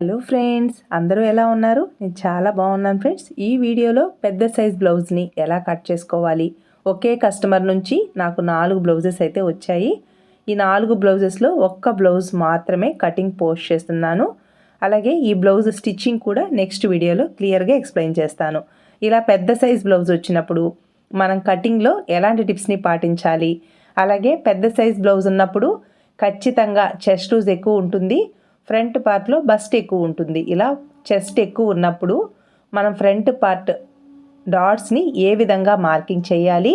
Hello friends అందరూ ఎలా ఉన్నారు? నేను చాలా బాగున్నాను ఫ్రెండ్స్. ఈ వీడియోలో పెద్ద సైజ్ బ్లౌజ్ని ఎలా కట్ చేసుకోవాలి? ఒకే కస్టమర్ నుంచి నాకు నాలుగు బ్లౌజెస్ అయితే వచ్చాయి. ఈ నాలుగు బ్లౌజెస్లో ఒక్క బ్లౌజ్ మాత్రమే కటింగ్ పోస్ట్ చేస్తున్నాను. అలాగే ఈ బ్లౌజ్ స్టిచ్చింగ్ కూడా నెక్స్ట్ వీడియోలో క్లియర్గా ఎక్స్ప్లెయిన్ చేస్తాను. ఇలా పెద్ద సైజ్ బ్లౌజ్ వచ్చినప్పుడు మనం కటింగ్లో ఎలాంటి టిప్స్ని పాటించాలి? అలాగే పెద్ద సైజ్ బ్లౌజ్ ఉన్నప్పుడు ఖచ్చితంగా చెస్ట్ లూజ్ ఎక్కువ ఉంటుంది. ఫ్రంట్ పార్ట్లో బస్ట్ ఎక్కువ ఉంటుంది. ఇలా చెస్ట్ ఎక్కువ ఉన్నప్పుడు మనం ఫ్రంట్ పార్ట్ డాట్స్ని ఏ విధంగా మార్కింగ్ చేయాలి?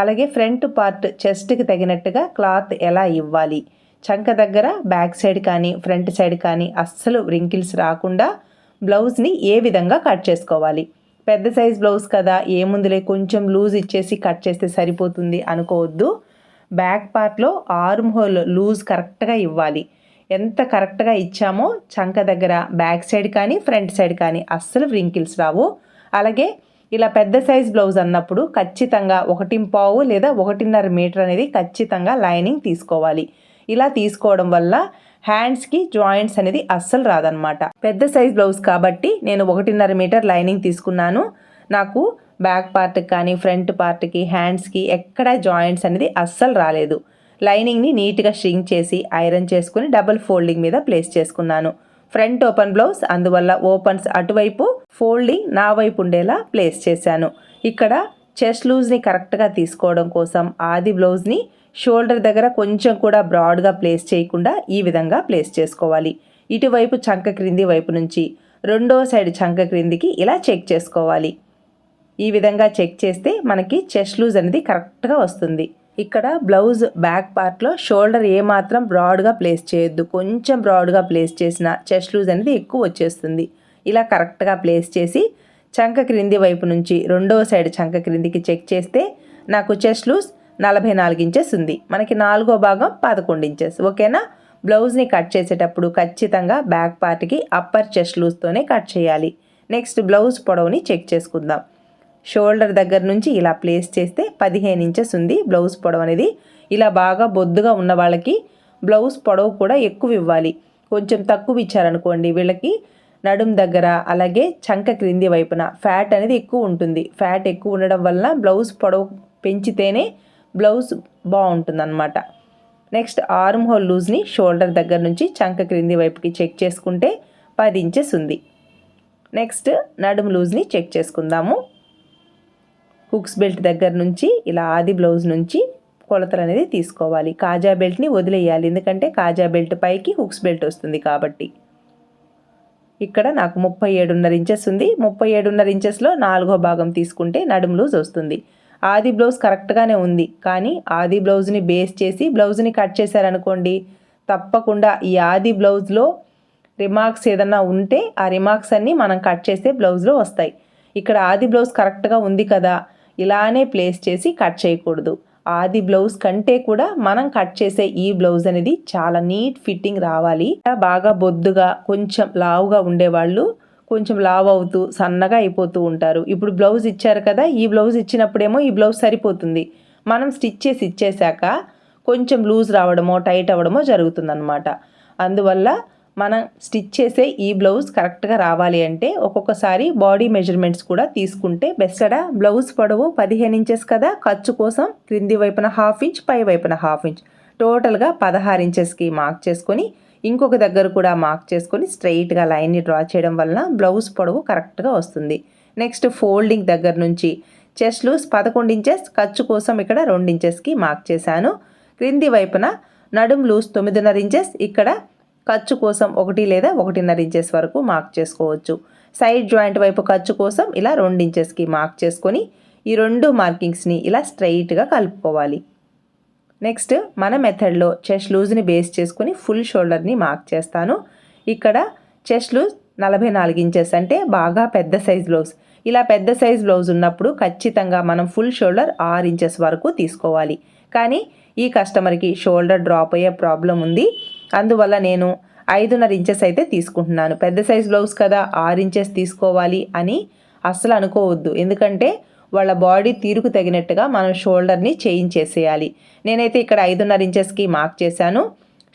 అలాగే ఫ్రంట్ పార్ట్ చెస్ట్కి తగినట్టుగా క్లాత్ ఎలా ఇవ్వాలి? చంక దగ్గర బ్యాక్ సైడ్ కానీ ఫ్రంట్ సైడ్ కానీ అస్సలు రింకిల్స్ రాకుండా బ్లౌజ్ని ఏ విధంగా కట్ చేసుకోవాలి? పెద్ద సైజ్ బ్లౌజ్ కదా ఏముందులే కొంచెం లూజ్ ఇచ్చేసి కట్ చేస్తే సరిపోతుంది అనుకోవద్దు. బ్యాక్ పార్ట్లో ఆర్మ్ హోల్ లూజ్ కరెక్ట్గా ఇవ్వాలి. ఎంత కరెక్ట్గా ఇచ్చామో చంక దగ్గర బ్యాక్ సైడ్ కానీ ఫ్రంట్ సైడ్ కానీ అస్సలు వ్రింకిల్స్ రావు. అలాగే ఇలా పెద్ద సైజ్ బ్లౌజ్ అన్నప్పుడు ఖచ్చితంగా ఒకటి పావు లేదా ఒకటిన్నర మీటర్ అనేది ఖచ్చితంగా లైనింగ్ తీసుకోవాలి. ఇలా తీసుకోవడం వల్ల హ్యాండ్స్కి జాయింట్స్ అనేది అస్సలు రాదనమాట పెద్ద సైజ్ బ్లౌజ్ కాబట్టి నేను ఒకటిన్నర మీటర్ లైనింగ్ తీసుకున్నాను. నాకు బ్యాక్ పార్ట్కి కానీ ఫ్రంట్ పార్ట్కి హ్యాండ్స్కి ఎక్కడ జాయింట్స్ అనేది అస్సలు రాలేదు. లైనింగ్ని నీట్గా షింక్ చేసి ఐరన్ చేసుకుని డబుల్ ఫోల్డింగ్ మీద ప్లేస్ చేసుకున్నాను. ఫ్రంట్ ఓపెన్ బ్లౌజ్ అందువల్ల ఓపెన్స్ అటువైపు ఫోల్డింగ్ నా వైపు ఉండేలా ప్లేస్ చేశాను. ఇక్కడ చెస్ట్ లూజ్ని కరెక్ట్గా తీసుకోవడం కోసం ఆది బ్లౌజ్ని షోల్డర్ దగ్గర కొంచెం కూడా బ్రాడ్గా ప్లేస్ చేయకుండా ఈ విధంగా ప్లేస్ చేసుకోవాలి. ఇటువైపు చంక క్రింది వైపు నుంచి రెండో సైడ్ చంక క్రిందికి ఇలా చెక్ చేసుకోవాలి. ఈ విధంగా చెక్ చేస్తే మనకి చెస్ట్ లూజ్ అనేది కరెక్ట్గా వస్తుంది. ఇక్కడ బ్లౌజ్ బ్యాక్ పార్ట్లో షోల్డర్ ఏమాత్రం బ్రాడ్గా ప్లేస్ చేయొద్దు. కొంచెం బ్రాడ్గా ప్లేస్ చేసిన చెస్ట్ లూజ్ అనేది ఎక్కువ వచ్చేస్తుంది. ఇలా కరెక్ట్గా ప్లేస్ చేసి చంక క్రింది వైపు నుంచి రెండవ సైడ్ చంక క్రిందికి చెక్ చేస్తే నాకు చెస్ట్ లూజ్ నలభై నాలుగు ఇంచెస్ ఉంది. మనకి నాలుగో భాగం పదకొండు ఇంచెస్. ఓకేనా? బ్లౌజ్ని కట్ చేసేటప్పుడు ఖచ్చితంగా బ్యాక్ పార్ట్కి అప్పర్ చెస్ట్ లూజ్తోనే కట్ చేయాలి. నెక్స్ట్ బ్లౌజ్ పొడవుని చెక్ చేసుకుందాం. షోల్డర్ దగ్గర నుంచి ఇలా ప్లేస్ చేస్తే పదిహేను ఇంచెస్ ఉంది బ్లౌజ్ పొడవు అనేది. ఇలా బాగా బొద్దుగా ఉన్న వాళ్ళకి బ్లౌజ్ పొడవు కూడా ఎక్కువ ఇవ్వాలి. కొంచెం తక్కువ ఇచ్చారనుకోండి వీళ్ళకి నడుం దగ్గర అలాగే చంక క్రింది వైపున ఫ్యాట్ అనేది ఎక్కువ ఉంటుంది. ఫ్యాట్ ఎక్కువ ఉండడం వల్ల బ్లౌజ్ పొడవు పెంచితేనే బ్లౌజ్ బాగుంటుందన్నమాట. నెక్స్ట్ ఆర్మ్ హోల్ లూజ్ని షోల్డర్ దగ్గర నుంచి చంక క్రింది వైపుకి చెక్ చేసుకుంటే పది ఇంచెస్ ఉంది. నెక్స్ట్ నడుము లూజ్ని చెక్ చేసుకుందాము. హుక్స్ బెల్ట్ దగ్గర నుంచి ఇలా ఆది బ్లౌజ్ నుంచి కొలతలు అనేది తీసుకోవాలి. కాజా బెల్ట్ని వదిలేయాలి. ఎందుకంటే కాజా బెల్ట్ పైకి హుక్స్ బెల్ట్ వస్తుంది కాబట్టి. ఇక్కడ నాకు ముప్పై ఏడున్నర ఇంచెస్ ఉంది. ముప్పై ఏడున్నర ఇంచెస్లో నాలుగో భాగం తీసుకుంటే నడుము లూజ్ వస్తుంది. ఆది బ్లౌజ్ కరెక్ట్గానే ఉంది. కానీ ఆది బ్లౌజ్ని బేస్ చేసి బ్లౌజ్ని కట్ చేశారనుకోండి తప్పకుండా ఈ ఆది బ్లౌజ్లో రిమార్క్స్ ఏదన్నా ఉంటే ఆ రిమార్క్స్ అన్నీ మనం కట్ చేస్తే బ్లౌజ్లో వస్తాయి. ఇక్కడ ఆది బ్లౌజ్ కరెక్ట్గా ఉంది కదా ఇలానే ప్లేస్ చేసి కట్ చేయకూడదు. ఆది బ్లౌజ్ కంటే కూడా మనం కట్ చేసే ఈ బ్లౌజ్ అనేది చాలా నీట్ ఫిట్టింగ్ రావాలి. బాగా బొద్దుగా కొంచెం లావుగా ఉండేవాళ్ళు కొంచెం లావ్ అవుతూ సన్నగా అయిపోతూ ఉంటారు. ఇప్పుడు బ్లౌజ్ ఇచ్చారు కదా ఈ బ్లౌజ్ ఇచ్చినప్పుడేమో ఈ బ్లౌజ్ సరిపోతుంది. మనం స్టిచ్ చేసి ఇచ్చేసాక కొంచెం లూజ్ రావడమో టైట్ అవ్వడమో జరుగుతుందన్నమాట. అందువల్ల మనం స్టిచ్ చేసే ఈ బ్లౌజ్ కరెక్ట్గా రావాలి అంటే ఒక్కొక్కసారి బాడీ మెజర్మెంట్స్ కూడా తీసుకుంటే బెస్ట్ బ్లౌజ్ పొడవు పదిహేను ఇంచెస్ కదా? ఖర్చు కోసం క్రింది వైపున హాఫ్ ఇంచ్ పై వైపున హాఫ్ ఇంచ్ టోటల్గా పదహారు ఇంచెస్కి మార్క్ చేసుకొని ఇంకొక దగ్గర కూడా మార్క్ చేసుకొని స్ట్రైట్గా లైన్ని డ్రా చేయడం వలన బ్లౌజ్ పొడవు కరెక్ట్గా వస్తుంది. నెక్స్ట్ ఫోల్డింగ్ దగ్గర నుంచి. చెస్ట్ లూస్ పదకొండు ఇంచెస్ ఖర్చు కోసం ఇక్కడ రెండు ఇంచెస్కి మార్క్ చేశాను. క్రింది వైపున నడుం లూస్ తొమ్మిదిన్నర ఇంచెస్ ఇక్కడ ఖర్చు కోసం ఒకటి లేదా ఒకటిన్నర ఇంచెస్ వరకు మార్క్ చేసుకోవచ్చు. సైడ్ జాయింట్ వైపు ఖర్చు కోసం ఇలా రెండు ఇంచెస్కి మార్క్ చేసుకొని ఈ రెండు మార్కింగ్స్ని ఇలా స్ట్రైట్గా కలుపుకోవాలి. నెక్స్ట్ మన మెథడ్లో చెస్ట్ లూజ్ని బేస్ చేసుకుని ఫుల్ షోల్డర్ని మార్క్ చేస్తాను. ఇక్కడ చెస్ట్ లూజ్ నలభై నాలుగు ఇంచెస్ అంటే బాగా పెద్ద సైజ్ బ్లౌజ్ ఇలా పెద్ద సైజ్ బ్లౌజ్ ఉన్నప్పుడు ఖచ్చితంగా మనం ఫుల్ షోల్డర్ ఆరు ఇంచెస్ వరకు తీసుకోవాలి. కానీ ఈ కస్టమర్కి షోల్డర్ డ్రాప్ అయ్యే ప్రాబ్లం ఉంది. అందువల్ల నేను ఐదున్నర ఇంచెస్ అయితే తీసుకుంటున్నాను. పెద్ద సైజ్ బ్లౌజ్ కదా ఆరు ఇంచెస్ తీసుకోవాలి అని అస్సలు అనుకోవద్దు. ఎందుకంటే వాళ్ళ బాడీ తీరుకు తగినట్టుగా మనం షోల్డర్ని చేంజ్ నేనైతే ఇక్కడ ఐదున్నర ఇంచెస్కి మార్క్ చేశాను.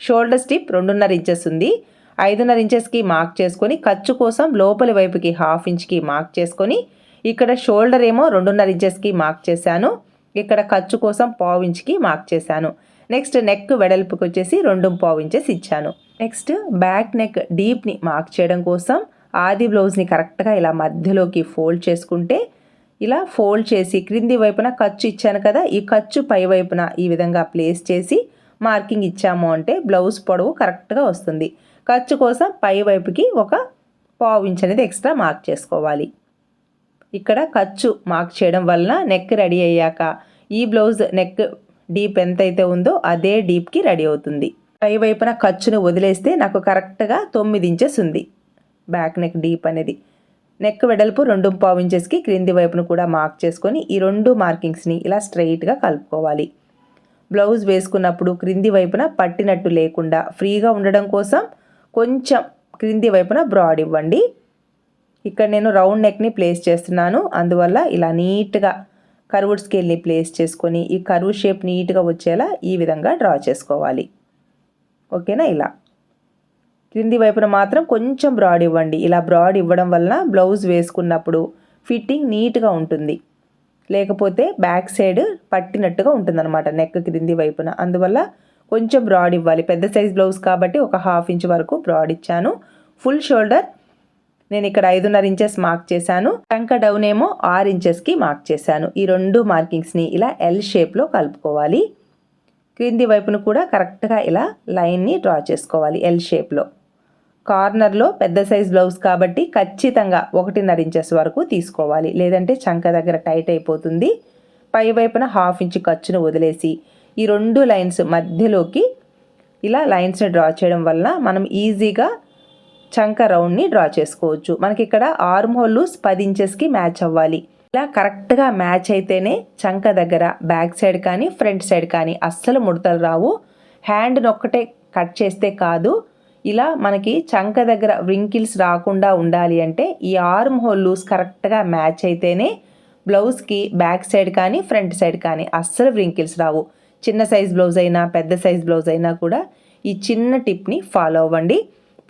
షోల్డర్ స్టిప్ రెండున్నర ఇంచెస్ ఉంది. ఐదున్నర ఇంచెస్కి మార్క్ చేసుకొని ఖర్చు కోసం లోపలి వైపుకి హాఫ్ ఇంచ్కి మార్క్ చేసుకొని ఇక్కడ షోల్డర్ ఏమో రెండున్నర ఇంచెస్కి మార్క్ చేశాను. ఇక్కడ ఖర్చు కోసం పావు ఇంచ్కి మార్క్ చేశాను. నెక్స్ట్ నెక్ వెడల్పుకి వచ్చేసి రెండు పావు ఇంచెస్ ఇచ్చాను. నెక్స్ట్ బ్యాక్ నెక్ డీప్ని మార్క్ చేయడం కోసం ఆది బ్లౌజ్ని కరెక్ట్గా ఇలా మధ్యలోకి ఫోల్డ్ చేసుకుంటే ఇలా ఫోల్డ్ చేసి క్రింది వైపున ఖర్చు ఇచ్చాను కదా ఈ ఖర్చు పై వైపున ఈ విధంగా ప్లేస్ చేసి మార్కింగ్ ఇచ్చాము అంటే బ్లౌజ్ పొడవు కరెక్ట్గా వస్తుంది. ఖర్చు కోసం పై వైపుకి ఒక పావు ఇంచ్ అనేది ఎక్స్ట్రా మార్క్ చేసుకోవాలి. ఇక్కడ ఖర్చు మార్క్ చేయడం వలన నెక్ రెడీ అయ్యాక ఈ బ్లౌజ్ నెక్ డీప్ ఎంతైతే ఉందో అదే డీప్కి రెడీ అవుతుంది. పై వైపున ఖర్చును వదిలేస్తే నాకు కరెక్ట్గా తొమ్మిది ఇంచెస్ ఉంది. బ్యాక్ నెక్ డీప్ అనేది. నెక్ వెడల్పు రెండు పావు ఇంచెస్కి క్రింది వైపును కూడా మార్క్ చేసుకొని ఈ రెండు మార్కింగ్స్ని ఇలా స్ట్రైట్గా కలుపుకోవాలి. బ్లౌజ్ వేసుకున్నప్పుడు క్రింది వైపున పట్టినట్టు లేకుండా ఫ్రీగా ఉండడం కోసం కొంచెం క్రింది వైపున బ్రాడ్ ఇవ్వండి. ఇక్కడ నేను రౌండ్ నెక్ని ప్లేస్ చేస్తున్నాను. అందువల్ల ఇలా నీట్గా కర్వుడ్ స్కేల్ని ప్లేస్ చేసుకొని ఈ కర్వ్ షేప్ నీట్గా వచ్చేలా ఈ విధంగా డ్రా చేసుకోవాలి. ఓకేనా ఇలా? క్రింది వైపున మాత్రం కొంచెం బ్రాడ్ ఇవ్వండి. ఇలా బ్రాడ్ ఇవ్వడం వలన బ్లౌజ్ వేసుకున్నప్పుడు ఫిట్టింగ్ నీట్గా ఉంటుంది. లేకపోతే బ్యాక్ సైడ్ పట్టినట్టుగా ఉంటుందన్నమాట నెక్ క్రింది వైపున. అందువల్ల కొంచెం బ్రాడ్ ఇవ్వాలి. పెద్ద సైజ్ బ్లౌజ్ కాబట్టి ఒక హాఫ్ ఇంచ్ వరకు బ్రాడ్ ఇచ్చాను. ఫుల్ షోల్డర్ నేను ఇక్కడ ఐదున్నర ఇంచెస్ మార్క్ చేశాను. టంక డౌన్ ఏమో ఆరు ఇంచెస్కి మార్క్ చేశాను. ఈ రెండు మార్కింగ్స్ని ఇలా ఎల్ షేప్లో కలుపుకోవాలి. క్రింది వైపును కూడా కరెక్ట్గా ఇలా లైన్ని డ్రా చేసుకోవాలి ఎల్ షేప్లో కార్నర్లో పెద్ద సైజ్ బ్లౌజ్ కాబట్టి ఖచ్చితంగా ఒకటిన్నర ఇంచెస్ వరకు తీసుకోవాలి. లేదంటే చంక దగ్గర టైట్ అయిపోతుంది. పై వైపున హాఫ్ ఇంచ్ ఖర్చును వదిలేసి ఈ రెండు లైన్స్ మధ్యలోకి ఇలా లైన్స్ని డ్రా చేయడం వల్ల మనం ఈజీగా చంక రౌండ్ని డ్రా చేసుకోవచ్చు. మనకి ఇక్కడ ఆర్మ్ హోల్ పది ఇంచెస్కి మ్యాచ్ అవ్వాలి. ఇలా కరెక్ట్గా మ్యాచ్ అయితేనే చంక దగ్గర బ్యాక్ సైడ్ కానీ ఫ్రంట్ సైడ్ కానీ అస్సలు ముడతలు రావు. హ్యాండ్ ఒక్కటే కట్ చేస్తే కాదు. ఇలా మనకి చంక దగ్గర వ్రింకిల్స్ రాకుండా ఉండాలి అంటే ఈ ఆర్మ్ హోల్ లూస్ కరెక్ట్గా మ్యాచ్ అయితేనే బ్లౌజ్కి బ్యాక్ సైడ్ కానీ ఫ్రంట్ సైడ్ కానీ అస్సలు వ్రింకిల్స్ రావు. చిన్న సైజ్ బ్లౌజ్ అయినా పెద్ద సైజ్ బ్లౌజ్ అయినా కూడా ఈ చిన్న టిప్ని ఫాలో అవ్వండి.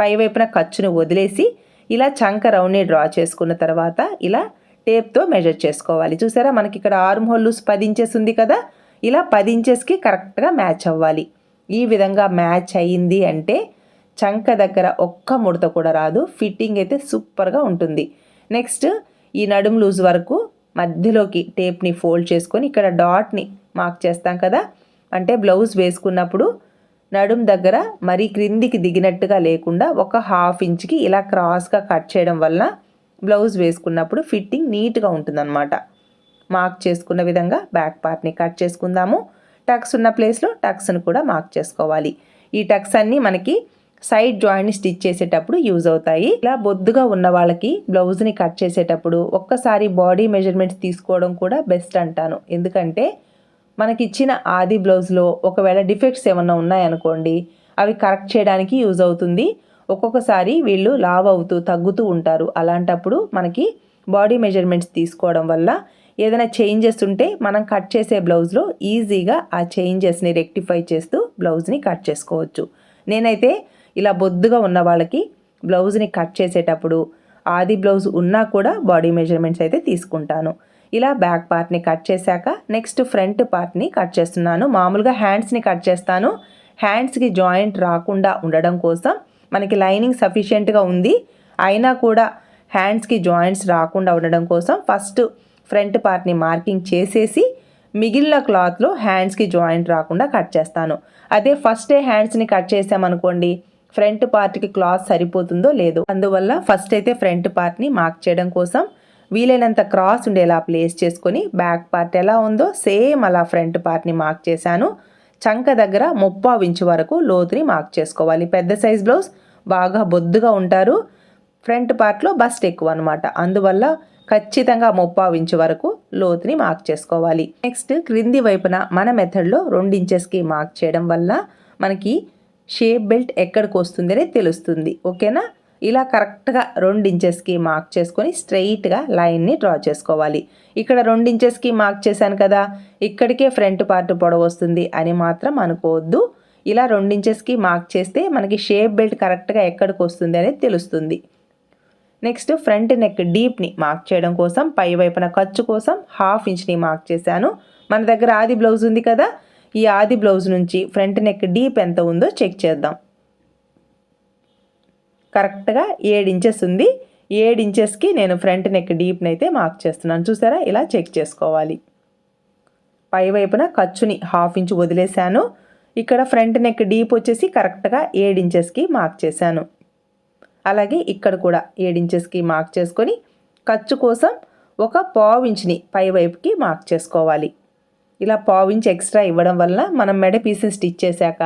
పై వైపున ఖర్చును వదిలేసి ఇలా చంక రౌండ్ని డ్రా చేసుకున్న తర్వాత ఇలా టేప్తో మెజర్ చేసుకోవాలి. చూసారా? మనకి ఇక్కడ ఆర్మ్ హోల్ లూస్ పది ఇంచెస్ ఉంది కదా? ఇలా పది ఇంచెస్కి కరెక్ట్గా మ్యాచ్ అవ్వాలి. ఈ విధంగా మ్యాచ్ అయ్యింది అంటే చంక దగ్గర ఒక్క ముడత కూడా రాదు. ఫిట్టింగ్ అయితే సూపర్గా ఉంటుంది. నెక్స్ట్ ఈ నడుము లూజ్ వరకు మధ్యలోకి టేప్ని ఫోల్డ్ చేసుకొని ఇక్కడ డాట్ని మార్క్ చేస్తాం కదా? అంటే బ్లౌజ్ వేసుకున్నప్పుడు నడుం దగ్గర మరీ క్రిందికి దిగినట్టుగా లేకుండా ఒక హాఫ్ ఇంచ్కి ఇలా క్రాస్గా కట్ చేయడం వలన బ్లౌజ్ వేసుకున్నప్పుడు ఫిట్టింగ్ నీట్గా ఉంటుందన్నమాట. మార్క్ చేసుకున్న విధంగా బ్యాక్ పార్ట్ని కట్ చేసుకుందాము. టక్స్ ఉన్న ప్లేస్లో టక్స్ను కూడా మార్క్ చేసుకోవాలి. ఈ టక్స్ అన్నీ మనకి సైడ్ జాయింట్ని స్టిచ్ చేసేటప్పుడు యూజ్ అవుతాయి. ఇలా బొద్దుగా ఉన్న వాళ్ళకి బ్లౌజ్ని కట్ చేసేటప్పుడు ఒక్కసారి బాడీ మెజర్మెంట్స్ తీసుకోవడం కూడా బెస్ట్ అంటాను. ఎందుకంటే మనకి ఇచ్చిన ఆది బ్లౌజ్లో ఒకవేళ డిఫెక్ట్స్ ఏమన్నా ఉన్నాయనుకోండి అవి కరెక్ట్ చేయడానికి యూజ్ అవుతుంది. ఒక్కొక్కసారి వీళ్ళు లావ్ అవుతూ తగ్గుతూ ఉంటారు. అలాంటప్పుడు మనకి బాడీ మెజర్మెంట్స్ తీసుకోవడం వల్ల ఏదైనా చేంజెస్ ఉంటే మనం కట్ చేసే బ్లౌజ్లో ఈజీగా ఆ చేంజెస్ని రెక్టిఫై చేస్తూ బ్లౌజ్ని కట్ చేసుకోవచ్చు. నేనైతే ఇలా బొద్దుగా ఉన్న వాళ్ళకి బ్లౌజ్ని కట్ చేసేటప్పుడు ఆది బ్లౌజ్ ఉన్నా కూడా బాడీ మెజర్మెంట్స్ అయితే తీసుకుంటాను. ఇలా బ్యాక్ పార్ట్ని కట్ చేశాక నెక్స్ట్ ఫ్రంట్ పార్ట్ని కట్ చేస్తున్నాను. మామూలుగా హ్యాండ్స్ని కట్ చేస్తాను. హ్యాండ్స్కి జాయింట్ రాకుండా ఉండడం కోసం మనకి లైనింగ్ సఫిషియెంట్గా ఉంది. అయినా కూడా హ్యాండ్స్కి జాయింట్స్ రాకుండా ఉండడం కోసం ఫస్ట్ ఫ్రంట్ పార్ట్ని మార్కింగ్ చేసేసి మిగిలిన క్లాత్లో హ్యాండ్స్కి జాయింట్ రాకుండా కట్ చేస్తాను. అదే ఫస్టే హ్యాండ్స్ని కట్ చేసామనుకోండి ఫ్రంట్ పార్ట్కి క్లాత్ సరిపోతుందో లేదో. అందువల్ల ఫస్ట్ అయితే ఫ్రంట్ పార్ట్ని మార్క్ చేయడం కోసం వీలైనంత క్రాస్ ఉండేలా ప్లేస్ చేసుకొని బ్యాక్ పార్ట్ ఎలా ఉందో సేమ్ అలా ఫ్రంట్ పార్ట్ని మార్క్ చేశాను. చంక దగ్గర ముప్పావు ఇంచు వరకు లోతుని మార్క్ చేసుకోవాలి. పెద్ద సైజ్ బ్లౌజ్ బాగా బొద్దుగా ఉంటారు. ఫ్రంట్ పార్ట్లో బస్ట్ ఎక్కువ అనమాట అందువల్ల ఖచ్చితంగా ముప్పావు ఇంచు వరకు లోతుని మార్క్ చేసుకోవాలి. నెక్స్ట్ క్రింది వైపున మన మెథడ్లో రెండు ఇంచెస్కి మార్క్ చేయడం వల్ల మనకి షేప్ బెల్ట్ ఎక్కడికి వస్తుందనే తెలుస్తుంది. ఓకేనా ఇలా కరెక్ట్గా రెండు ఇంచెస్కి మార్క్ చేసుకొని స్ట్రెయిట్గా లైన్ని డ్రా చేసుకోవాలి. ఇక్కడ రెండు ఇంచెస్కి మార్క్ చేశాను కదా ఇక్కడికే ఫ్రంట్ పార్ట్ పొడవు వస్తుంది అని మాత్రం అనుకోవద్దు. ఇలా రెండు ఇంచెస్కి మార్క్ చేస్తే మనకి షేప్ బెల్ట్ కరెక్ట్గా ఎక్కడికి వస్తుంది అనేది తెలుస్తుంది. నెక్స్ట్ ఫ్రంట్ నెక్ డీప్ని మార్క్ చేయడం కోసం పై వైపున ఖర్చు కోసం హాఫ్ ఇంచ్ని మార్క్ చేశాను. మన దగ్గర ఆది బ్లౌజ్ ఉంది కదా ఈ ఆది బ్లౌజ్ నుంచి ఫ్రంట్ నెక్ డీప్ ఎంత ఉందో చెక్ చేద్దాం. కరెక్ట్గా ఏడు ఇంచెస్ ఉంది. ఏడు ఇంచెస్కి నేను ఫ్రంట్ నెక్ డీప్ని అయితే మార్క్ చేస్తున్నాను. చూసారా? ఇలా చెక్ చేసుకోవాలి. పై వైపున ఖర్చుని హాఫ్ ఇంచ్ వదిలేశాను. ఇక్కడ ఫ్రంట్ నెక్ డీప్ వచ్చేసి కరెక్ట్గా ఏడు ఇంచెస్కి మార్క్ చేశాను. అలాగే ఇక్కడ కూడా ఏడు ఇంచెస్కి మార్క్ చేసుకొని ఖర్చు కోసం ఒక పావు ఇంచ్ని పై వైపుకి మార్క్ చేసుకోవాలి. ఇలా పావు ఇంచ్ ఎక్స్ట్రా ఇవ్వడం వల్ల మనం మెడ పీసెస్ స్టిచ్ చేశాక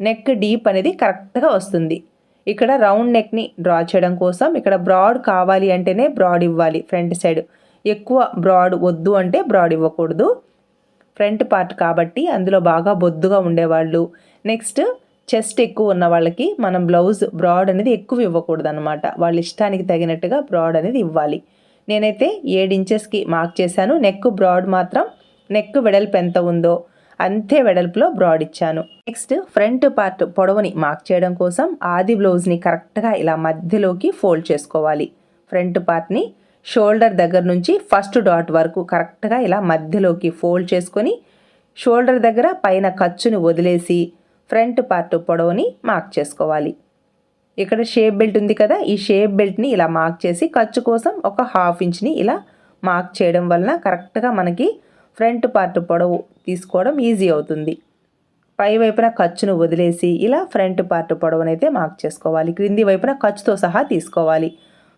నెక్ డీప్ అనేది కరెక్ట్గా వస్తుంది. ఇక్కడ రౌండ్ నెక్ని డ్రా చేయడం కోసం ఇక్కడ బ్రాడ్ కావాలి అంటేనే బ్రాడ్ ఇవ్వాలి ఫ్రంట్ సైడ్. ఎక్కువ బ్రాడ్ వద్దు అంటే బ్రాడ్ ఇవ్వకూడదు. ఫ్రంట్ పార్ట్ కాబట్టి అందులో బాగా బొద్దుగా ఉండేవాళ్ళు. నెక్స్ట్ చెస్ట్ ఎక్కువ ఉన్న వాళ్ళకి మనం బ్లౌజ్ బ్రాడ్ అనేది ఎక్కువ ఇవ్వకూడదు అనమాట వాళ్ళ ఇష్టానికి తగినట్టుగా బ్రాడ్ అనేది ఇవ్వాలి. నేనైతే ఏడు ఇంచెస్కి మార్క్ చేశాను. నెక్ బ్రాడ్ మాత్రం నెక్ వెడల్పు ఎంత ఉందో. అంతే వెడల్పులో బ్రాడ్ ఇచ్చాను. నెక్స్ట్ ఫ్రంట్ పార్ట్ పొడవుని మార్క్ చేయడం కోసం ఆది బ్లౌజ్ని కరెక్ట్గా ఇలా మధ్యలోకి ఫోల్డ్ చేసుకోవాలి. ఫ్రంట్ పార్ట్ని షోల్డర్ దగ్గర నుంచి ఫస్ట్ డాట్ వరకు కరెక్ట్గా ఇలా మధ్యలోకి ఫోల్డ్ చేసుకొని షోల్డర్ దగ్గర పైన ఖర్చుని వదిలేసి ఫ్రంట్ పార్ట్ పొడవుని మార్క్ చేసుకోవాలి. ఇక్కడ షేప్ బెల్ట్ ఉంది కదా ఈ షేప్ బెల్ట్ని ఇలా మార్క్ చేసి ఖర్చు కోసం ఒక హాఫ్ ఇంచ్ని ఇలా మార్క్ చేయడం వలన కరెక్ట్గా మనకి ఫ్రంట్ పార్ట్ పొడవు తీసుకోవడం ఈజీ అవుతుంది. పై వైపున ఖర్చును వదిలేసి ఇలా ఫ్రంట్ పార్ట్ పొడవునైతే మార్క్ చేసుకోవాలి. క్రింది వైపున ఖర్చుతో సహా తీసుకోవాలి.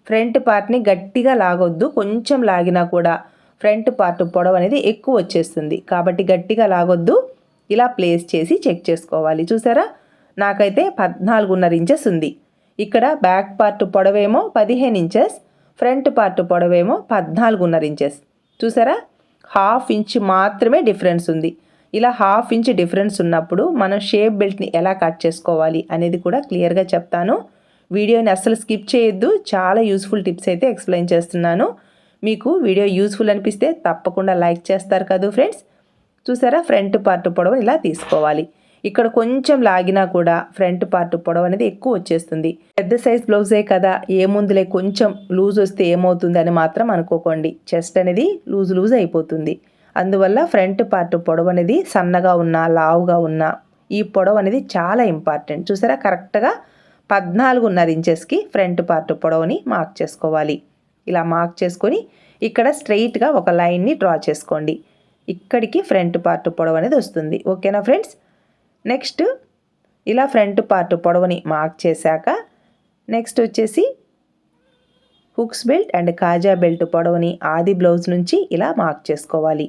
ఫ్రంట్ పార్ట్ని గట్టిగా లాగొద్దు. కొంచెం లాగినా కూడా ఫ్రంట్ పార్ట్ పొడవు అనేది ఎక్కువ వచ్చేస్తుంది. కాబట్టి గట్టిగా లాగొద్దు. ఇలా ప్లేస్ చేసి చెక్ చేసుకోవాలి. చూసారా? నాకైతే పద్నాలుగున్నర ఇంచెస్ ఉంది. ఇక్కడ బ్యాక్ పార్ట్ పొడవేమో పదిహేను ఇంచెస్ ఫ్రంట్ పార్ట్ పొడవేమో పద్నాలుగున్నర ఇంచెస్ చూసారా? హాఫ్ ఇంచ్ మాత్రమే డిఫరెన్స్ ఉంది. ఇలా హాఫ్ ఇంచ్ డిఫరెన్స్ ఉన్నప్పుడు మనం షేప్ బెల్ట్ని ఎలా కట్ చేసుకోవాలి అనేది కూడా క్లియర్గా చెప్తాను. వీడియోని అస్సలు స్కిప్ చేయొద్దు. చాలా యూస్ఫుల్ టిప్స్ అయితే ఎక్స్ప్లెయిన్ చేస్తున్నాను. మీకు వీడియో యూస్ఫుల్ అనిపిస్తే తప్పకుండా లైక్ చేస్తారు కదా ఫ్రెండ్స్. చూసారా? ఫ్రంట్ పార్ట్ పొడవు ఇలా తీసుకోవాలి. ఇక్కడ కొంచెం లాగినా కూడా ఫ్రంట్ పార్ట్ పొడవు అనేది ఎక్కువ వచ్చేస్తుంది. పెద్ద సైజ్ బ్లౌజే కదా ఏముందులే కొంచెం లూజ్ వస్తే ఏమవుతుంది అని మాత్రం అనుకోకండి. చెస్ట్ అనేది లూజ్ లూజ్ అయిపోతుంది. అందువల్ల ఫ్రంట్ పార్ట్ పొడవు అనేది సన్నగా ఉన్న లావుగా ఉన్నా ఈ పొడవు అనేది చాలా ఇంపార్టెంట్. చూసారా? కరెక్ట్గా పద్నాలుగున్నర ఇంచెస్కి ఫ్రంట్ పార్ట్ పొడవుని మార్క్ చేసుకోవాలి. ఇలా మార్క్ చేసుకొని ఇక్కడ స్ట్రైట్గా ఒక లైన్ని డ్రా చేసుకోండి. ఇక్కడికి ఫ్రంట్ పార్ట్ పొడవు అనేది వస్తుంది. ఓకేనా ఫ్రెండ్స్? నెక్స్ట్ ఇలా ఫ్రంట్ పార్ట్ పొడవుని మార్క్ చేశాక నెక్స్ట్ వచ్చేసి హుక్స్ బెల్ట్ అండ్ కాజా బెల్ట్ పొడవుని ఆది బ్లౌజ్ నుంచి ఇలా మార్క్ చేసుకోవాలి.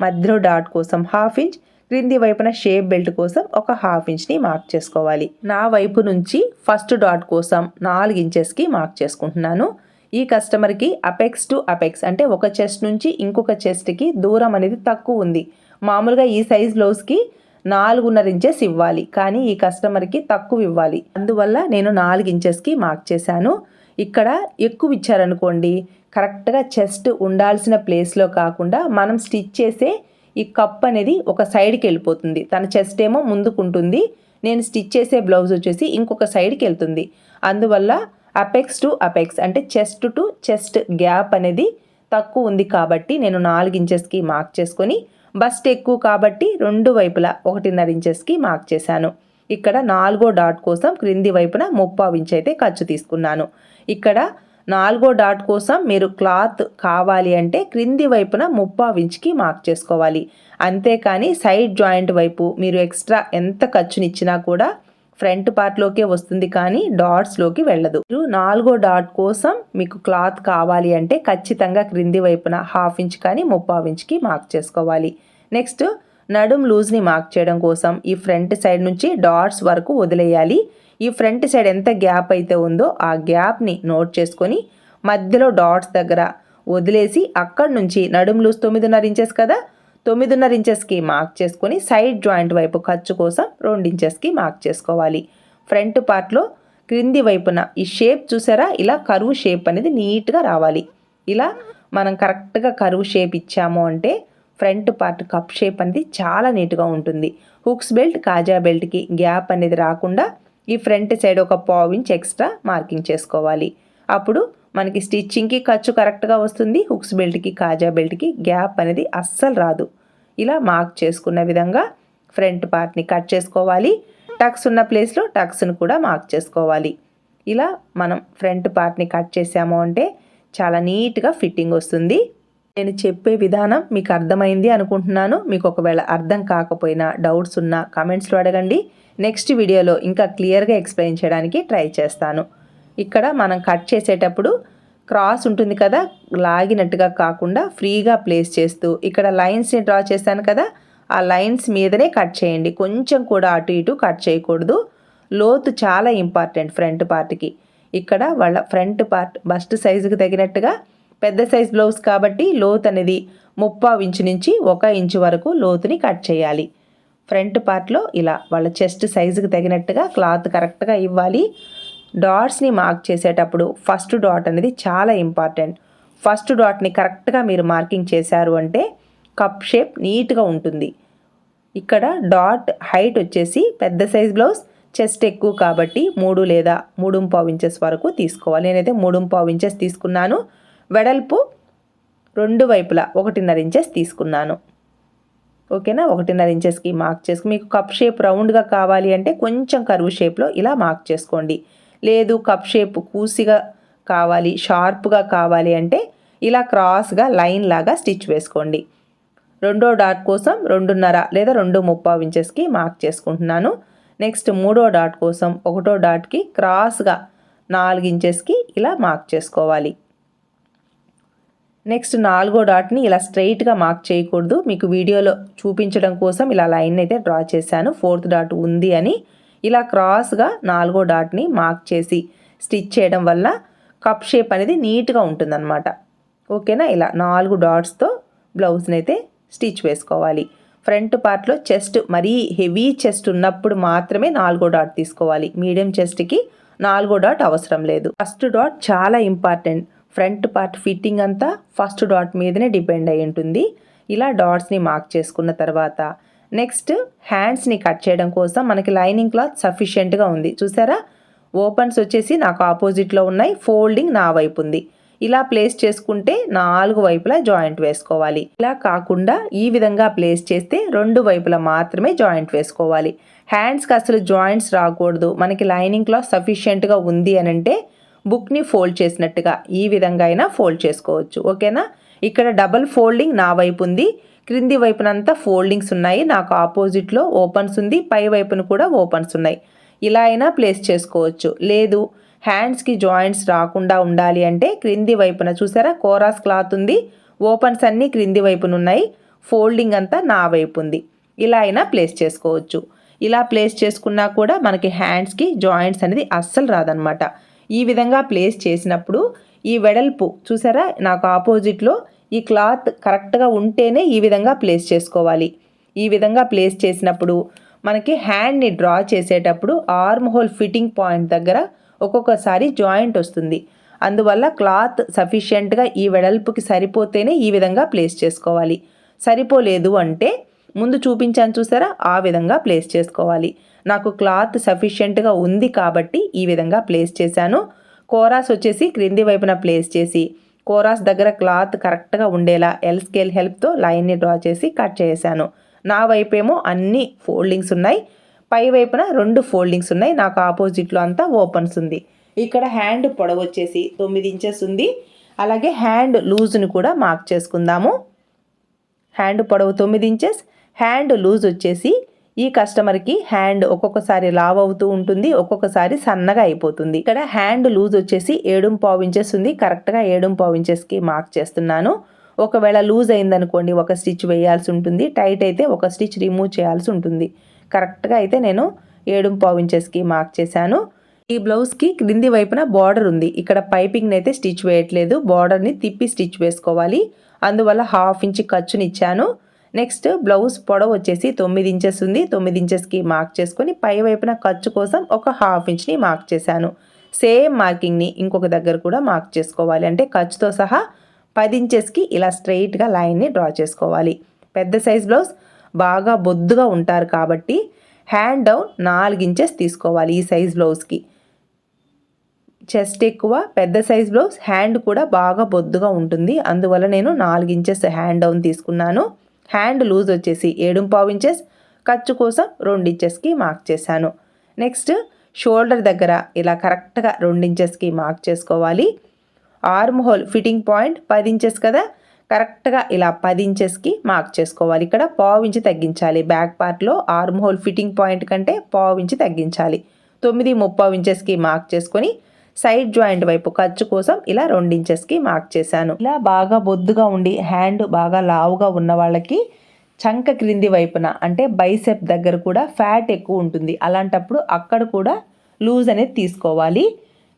మధ్యలో డాట్ కోసం హాఫ్ ఇంచ్ క్రింది వైపున షేప్ బెల్ట్ కోసం ఒక హాఫ్ ఇంచ్ని మార్క్ చేసుకోవాలి. నా వైపు నుంచి ఫస్ట్ డాట్ కోసం నాలుగు ఇంచెస్కి మార్క్ చేసుకుంటున్నాను. ఈ కస్టమర్కి అపెక్స్ టు అపెక్స్ అంటే ఒక చెస్ట్ నుంచి ఇంకొక చెస్ట్కి దూరం అనేది తక్కువ ఉంది. మామూలుగా ఈ సైజ్ బ్లౌజ్కి నాలుగున్నర ఇంచెస్ ఇవ్వాలి. కానీ ఈ కస్టమర్కి తక్కువ ఇవ్వాలి. అందువల్ల నేను నాలుగు ఇంచెస్కి మార్క్ చేశాను. ఇక్కడ ఎక్కువ ఇచ్చారనుకోండి కరెక్ట్గా చెస్ట్ ఉండాల్సిన ప్లేస్లో కాకుండా మనం స్టిచ్ చేసే ఈ కప్ అనేది ఒక సైడ్కి వెళ్ళిపోతుంది. తన చెస్ట్ ఏమో ముందుకుంటుంది. నేను స్టిచ్ చేసే బ్లౌజ్ వచ్చేసి ఇంకొక సైడ్కి వెళ్తుంది. అందువల్ల అపెక్స్ టు అపెక్స్ అంటే చెస్ట్ టు చెస్ట్ గ్యాప్ అనేది తక్కువ ఉంది కాబట్టి నేను నాలుగు ఇంచెస్కి మార్క్ చేసుకొని బస్ట్ ఎక్కువ కాబట్టి రెండు వైపులా ఒకటిన్నర ఇంచెస్కి మార్క్ చేశాను. ఇక్కడ నాలుగో డాట్ కోసం క్రింది వైపున ముప్పావు ఇంచ్ అయితే ఖర్చు తీసుకున్నాను. ఇక్కడ నాలుగో డాట్ కోసం మీరు క్లాత్ కావాలి అంటే క్రింది వైపున ముప్పావు ఇంచ్కి మార్క్ చేసుకోవాలి. అంతేకాని సైడ్ జాయింట్ వైపు మీరు ఎక్స్ట్రా ఎంత ఖర్చునిచ్చినా కూడా ఫ్రంట్ పార్ట్లోకే వస్తుంది కానీ డాట్స్లోకి వెళ్ళదు. మీరు నాలుగో డాట్ కోసం మీకు క్లాత్ కావాలి అంటే ఖచ్చితంగా క్రింది వైపున హాఫ్ ఇంచ్ కానీ ముప్పావు ఇంచ్కి మార్క్ చేసుకోవాలి. నెక్స్ట్ నడుం లూజ్ని మార్క్ చేయడం కోసం ఈ ఫ్రంట్ సైడ్ నుంచి డాట్స్ వరకు వదిలేయాలి. ఈ ఫ్రంట్ సైడ్ ఎంత గ్యాప్ అయితే ఉందో ఆ గ్యాప్ని నోట్ చేసుకొని మధ్యలో డాట్స్ దగ్గర వదిలేసి అక్కడి నుంచి నడుం లూజ్ తొమ్మిదిన్నర ఇంచెస్ కదా తొమ్మిదిన్నర ఇంచెస్కి మార్క్ చేసుకొని సైడ్ జాయింట్ వైపు ఖర్చు కోసం రెండు ఇంచెస్కి మార్క్ చేసుకోవాలి. ఫ్రంట్ పార్ట్లో క్రింది వైపున ఈ షేప్ చూసారా? ఇలా కరువు షేప్ అనేది నీట్గా రావాలి. ఇలా మనం కరెక్ట్గా కరువు షేప్ ఇచ్చాము అంటే ఫ్రంట్ పార్ట్ కప్ షేప్ అనేది చాలా నీట్గా ఉంటుంది. హుక్స్ బెల్ట్ కాజా బెల్ట్కి గ్యాప్ అనేది రాకుండా ఈ ఫ్రంట్ సైడ్ ఒక పావు ఇంచ్ ఎక్స్ట్రా మార్కింగ్ చేసుకోవాలి. అప్పుడు మనకి స్టిచ్చింగ్కి ఖర్చు కరెక్ట్గా వస్తుంది హుక్స్ బెల్ట్కి కాజా బెల్ట్కి గ్యాప్ అనేది అస్సలు రాదు. ఇలా మార్క్ చేసుకున్న విధంగా ఫ్రంట్ పార్ట్ని కట్ చేసుకోవాలి టక్స్ ఉన్న ప్లేస్లో టక్స్ను కూడా మార్క్ చేసుకోవాలి. ఇలా మనం ఫ్రంట్ పార్ట్ని కట్ చేసాము అంటే చాలా నీట్గా ఫిట్టింగ్ వస్తుంది. నేను చెప్పే విధానం మీకు అర్థమైంది అనుకుంటున్నాను. మీకు ఒకవేళ అర్థం కాకపోయినా డౌట్స్ ఉన్నా కామెంట్స్లో అడగండి. నెక్స్ట్ వీడియోలో ఇంకా క్లియర్గా ఎక్స్ప్లెయిన్ చేయడానికి ట్రై చేస్తాను. ఇక్కడ మనం కట్ చేసేటప్పుడు క్రాస్ ఉంటుంది కదా లాగినట్టుగా కాకుండా ఫ్రీగా ప్లేస్ చేస్తూ ఇక్కడ లైన్స్ని డ్రా చేశాను కదా ఆ లైన్స్ మీదనే కట్ చేయండి. కొంచెం కూడా అటు ఇటు కట్ చేయకూడదు. లోతు చాలా ఇంపార్టెంట్ ఫ్రంట్ పార్ట్కి ఇక్కడ వాళ్ళ ఫ్రంట్ పార్ట్ బస్ట్ సైజుకి తగినట్టుగా పెద్ద సైజ్ బ్లౌజ్ కాబట్టి లోతు అనేది ముప్పావు ఇంచు నుంచి ఒక ఇంచు వరకు లోతుని కట్ చేయాలి. ఫ్రంట్ పార్ట్లో ఇలా వాళ్ళ చెస్ట్ సైజుకి తగినట్టుగా క్లాత్ కరెక్ట్గా ఇవ్వాలి. డాట్స్ని మార్క్ చేసేటప్పుడు ఫస్ట్ డాట్ అనేది చాలా ఇంపార్టెంట్. ఫస్ట్ డాట్ని కరెక్ట్గా మీరు మార్కింగ్ చేశారు అంటే కప్ షేప్ నీట్గా ఉంటుంది. ఇక్కడ డాట్ హైట్ వచ్చేసి పెద్ద సైజ్ బ్లౌజ్ చెస్ట్ ఎక్కువ కాబట్టి మూడు లేదా మూడు పావు ఇంచెస్ వరకు తీసుకోవాలి. నేనైతే మూడు పావు ఇంచెస్ తీసుకున్నాను. వెడల్పు రెండు వైపులా ఒకటిన్నర ఇంచెస్ తీసుకున్నాను. ఓకేనా? ఒకటిన్నర ఇంచెస్కి మార్క్ చేసుకుని మీకు కప్ షేప్ రౌండ్గా కావాలి అంటే కొంచెం కరువు షేప్లో ఇలా మార్క్ చేసుకోండి. లేదు కప్ షేప్ కూసిగా కావాలి షార్ప్గా కావాలి అంటే ఇలా క్రాస్గా లైన్ లాగా స్టిచ్ వేసుకోండి. రెండో డాట్ కోసం రెండున్నర లేదా రెండు ముప్పై ఇంచెస్కి మార్క్ చేసుకుంటున్నాను. నెక్స్ట్ మూడో డాట్ కోసం ఒకటో డాట్కి క్రాస్గా నాలుగు ఇంచెస్కి ఇలా మార్క్ చేసుకోవాలి. నెక్స్ట్ నాలుగో డాట్ని ఇలా స్ట్రైట్గా మార్క్ చేయకూడదు. మీకు వీడియోలో చూపించడం కోసం ఇలా లైన్ అయితే డ్రా చేశాను. ఫోర్త్ డాట్ ఉంది అని ఇలా క్రాస్గా నాలుగో డాట్ని మార్క్ చేసి స్టిచ్ చేయడం వల్ల కప్ షేప్ అనేది నీట్గా ఉంటుందన్నమాట. ఓకేనా? ఇలా నాలుగు డాట్స్తో బ్లౌజ్ని అయితే స్టిచ్ వేసుకోవాలి. ఫ్రంట్ పార్ట్లో చెస్ట్ మరీ హెవీ చెస్ట్ ఉన్నప్పుడు మాత్రమే నాలుగో డాట్ తీసుకోవాలి. మీడియం చెస్ట్కి నాలుగో డాట్ అవసరం లేదు. ఫస్ట్ డాట్ చాలా ఇంపార్టెంట్. ఫ్రంట్ పార్ట్ ఫిట్టింగ్ అంతా ఫస్ట్ డాట్ మీదనే డిపెండ్ అయి ఉంటుంది. ఇలా డాట్స్ని మార్క్ చేసుకున్న తర్వాత నెక్స్ట్ హ్యాండ్స్ని కట్ చేయడం కోసం మనకి లైనింగ్ క్లాత్ సఫిషియెంట్గా ఉంది. చూసారా? ఓపెన్స్ వచ్చేసి నాకు ఆపోజిట్లో ఉన్నాయి. ఫోల్డింగ్ నా వైపు ఉంది. ఇలా ప్లేస్ చేసుకుంటే నాలుగు వైపులా జాయింట్ వేసుకోవాలి. ఇలా కాకుండా ఈ విధంగా ప్లేస్ చేస్తే రెండు వైపులా మాత్రమే జాయింట్ వేసుకోవాలి. హ్యాండ్స్కి అసలు జాయింట్స్ రాకూడదు. మనకి లైనింగ్ క్లాత్ సఫిషియెంట్గా ఉంది అని అంటే బుక్ని ఫోల్డ్ చేసినట్టుగా ఈ విధంగా అయినా ఫోల్డ్ చేసుకోవచ్చు. ఓకేనా ఇక్కడ డబల్ ఫోల్డింగ్ నా వైపు ఉంది. క్రింది వైపునంతా ఫోల్డింగ్స్ ఉన్నాయి. నాకు ఆపోజిట్లో ఓపెన్స్ ఉంది. పై వైపున కూడా ఓపెన్స్ ఉన్నాయి. ఇలా అయినా ప్లేస్ చేసుకోవచ్చు. లేదు హ్యాండ్స్కి జాయింట్స్ రాకుండా ఉండాలి అంటే క్రింది వైపున చూసారా? కోరాస్ క్లాత్ ఉంది. ఓపెన్స్ అన్నీ క్రింది వైపున ఉన్నాయి. ఫోల్డింగ్ అంతా నా వైపు ఉంది. ఇలా అయినా ప్లేస్ చేసుకోవచ్చు. ఇలా ప్లేస్ చేసుకున్నా కూడా మనకి హ్యాండ్స్కి జాయింట్స్ అనేది అస్సలు రాదనమాట ఈ విధంగా ప్లేస్ చేసినప్పుడు ఈ వెడల్పు చూసారా? నాకు ఆపోజిట్లో ఈ క్లాత్ కరెక్ట్గా ఉంటేనే ఈ విధంగా ప్లేస్ చేసుకోవాలి. ఈ విధంగా ప్లేస్ చేసినప్పుడు మనకి హ్యాండ్ని డ్రా చేసేటప్పుడు ఆర్మ్ హోల్ ఫిట్టింగ్ పాయింట్ దగ్గర ఒక్కొక్కసారి జాయింట్ వస్తుంది. అందువల్ల క్లాత్ సఫిషియెంట్గా ఈ వెడల్పుకి సరిపోతేనే ఈ విధంగా ప్లేస్ చేసుకోవాలి. సరిపోలేదు అంటే ముందు చూపించాను చూసారా? ఆ విధంగా ప్లేస్ చేసుకోవాలి. నాకు క్లాత్ సఫిషియెంట్గా ఉంది కాబట్టి ఈ విధంగా ప్లేస్ చేశాను. కోరాస్ వచ్చేసి క్రింది వైపున ప్లేస్ చేసి కోరాస్ దగ్గర క్లాత్ కరెక్ట్గా ఉండేలా ఎల్ స్కేల్ హెల్ప్తో లైన్ని డ్రా చేసి కట్ చేశాను. నా వైపేమో అన్ని ఫోల్డింగ్స్ ఉన్నాయి. పై వైపున రెండు ఫోల్డింగ్స్ ఉన్నాయి. నాకు ఆపోజిట్లో అంతా ఓపెన్స్ ఉంది. ఇక్కడ హ్యాండ్ పొడవు వచ్చేసి తొమ్మిది ఇంచెస్ ఉంది. అలాగే హ్యాండ్ లూజ్ని కూడా మార్క్ చేసుకుందాము. హ్యాండ్ పొడవు తొమ్మిది ఇంచెస్. హ్యాండ్ లూజ్ వచ్చేసి ఈ కస్టమర్కి హ్యాండ్ ఒక్కొక్కసారి లావ్ అవుతూ ఉంటుంది ఒక్కొక్కసారి సన్నగా అయిపోతుంది. ఇక్కడ హ్యాండ్ లూజ్ వచ్చేసి ఏడుం పావు ఇంచెస్ ఉంది. కరెక్ట్గా ఏడుం పావు ఇంచెస్కి మార్క్ చేస్తున్నాను. ఒకవేళ లూజ్ అయిందనుకోండి ఒక స్టిచ్ వేయాల్సి ఉంటుంది. టైట్ అయితే ఒక స్టిచ్ రిమూవ్ చేయాల్సి ఉంటుంది. కరెక్ట్గా అయితే నేను ఏడుం పావు ఇంచెస్కి మార్క్ చేశాను. ఈ బ్లౌజ్కి క్రింది వైపున బార్డర్ ఉంది. ఇక్కడ పైపింగ్ని అయితే స్టిచ్ వేయట్లేదు. బార్డర్ని తిప్పి స్టిచ్ వేసుకోవాలి. అందువల్ల హాఫ్ ఇంచ్ ఖర్చునిచ్చాను. నెక్స్ట్ బ్లౌజ్ పొడవు వచ్చేసి తొమ్మిది ఇంచెస్ ఉంది. తొమ్మిది ఇంచెస్కి మార్క్ చేసుకొని పై వైపున ఖర్చు కోసం ఒక హాఫ్ ఇంచ్ని మార్క్ చేశాను. సేమ్ మార్కింగ్ని ఇంకొక దగ్గర కూడా మార్క్ చేసుకోవాలి. అంటే ఖర్చుతో సహా పది ఇంచెస్కి ఇలా స్ట్రైట్గా లైన్ని డ్రా చేసుకోవాలి. పెద్ద సైజ్ బ్లౌజ్ బాగా బొద్దుగా ఉంటారు కాబట్టి హ్యాండ్ డౌన్ నాలుగు ఇంచెస్ తీసుకోవాలి ఈ సైజ్ బ్లౌజ్కి చెస్ట్ ఎక్కువ పెద్ద సైజ్ బ్లౌజ్ హ్యాండ్ కూడా బాగా బొద్దుగా ఉంటుంది. అందువల్ల నేను నాలుగు ఇంచెస్ హ్యాండ్ డౌన్ తీసుకున్నాను. హ్యాండ్ లూజ్ వచ్చేసి ఏడు పావు ఇంచెస్ ఖర్చు కోసం రెండు ఇంచెస్కి మార్క్ చేశాను. నెక్స్ట్ షోల్డర్ దగ్గర ఇలా కరెక్ట్గా రెండు ఇంచెస్కి మార్క్ చేసుకోవాలి. ఆర్మ్ హోల్ ఫిట్టింగ్ పాయింట్ పది ఇంచెస్ కదా కరెక్ట్గా ఇలా పది ఇంచెస్కి మార్క్ చేసుకోవాలి. ఇక్కడ పావు ఇంచి తగ్గించాలి. బ్యాక్ పార్ట్లో ఆర్మ్ హోల్ ఫిట్టింగ్ పాయింట్ కంటే పావు ఇంచి తగ్గించాలి. తొమ్మిది ముప్పావు ఇంచెస్కి మార్క్ చేసుకొని సైడ్ జాయింట్ వైపు ఖర్చు కోసం ఇలా రెండు ఇంచెస్కి మార్క్ చేశాను. ఇలా బాగా బొద్దుగా ఉండి హ్యాండ్ బాగా లావుగా ఉన్న వాళ్ళకి చంక క్రింది వైపున అంటే బైసెప్ దగ్గర కూడా ఫ్యాట్ ఎక్కువ ఉంటుంది. అలాంటప్పుడు అక్కడ కూడా లూజ్ అనేది తీసుకోవాలి.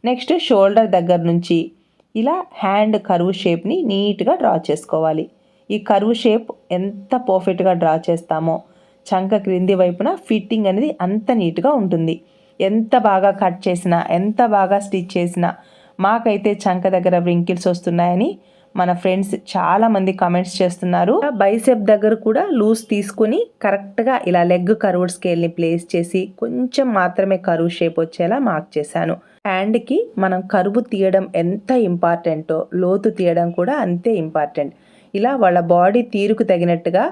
నెక్స్ట్ షోల్డర్ దగ్గర నుంచి ఇలా హ్యాండ్ కరువు షేప్ని నీట్గా డ్రా చేసుకోవాలి. ఈ కరువు షేప్ ఎంత పర్ఫెక్ట్గా డ్రా చేస్తామో చంక క్రింది వైపున ఫిట్టింగ్ అనేది అంత నీట్గా ఉంటుంది. ఎంత బాగా కట్ చేసినా ఎంత బాగా స్టిచ్ చేసినా మాకైతే చంక దగ్గర వ్రింకిల్స్ వస్తున్నాయని మన ఫ్రెండ్స్ చాలామంది కమెంట్స్ చేస్తున్నారు. బైసెప్ దగ్గర కూడా లూజ్ తీసుకుని కరెక్ట్గా ఇలా లెగ్ కర్వ్డ్ స్కేల్ని ప్లేస్ చేసి కొంచెం మాత్రమే కరువు షేప్ వచ్చేలా మార్క్ చేశాను. హ్యాండ్కి మనం కరువు తీయడం ఎంత ఇంపార్టెంటో లోతు తీయడం కూడా అంతే ఇంపార్టెంట్ ఇలా వాళ్ళ బాడీ తీరుకు తగినట్టుగా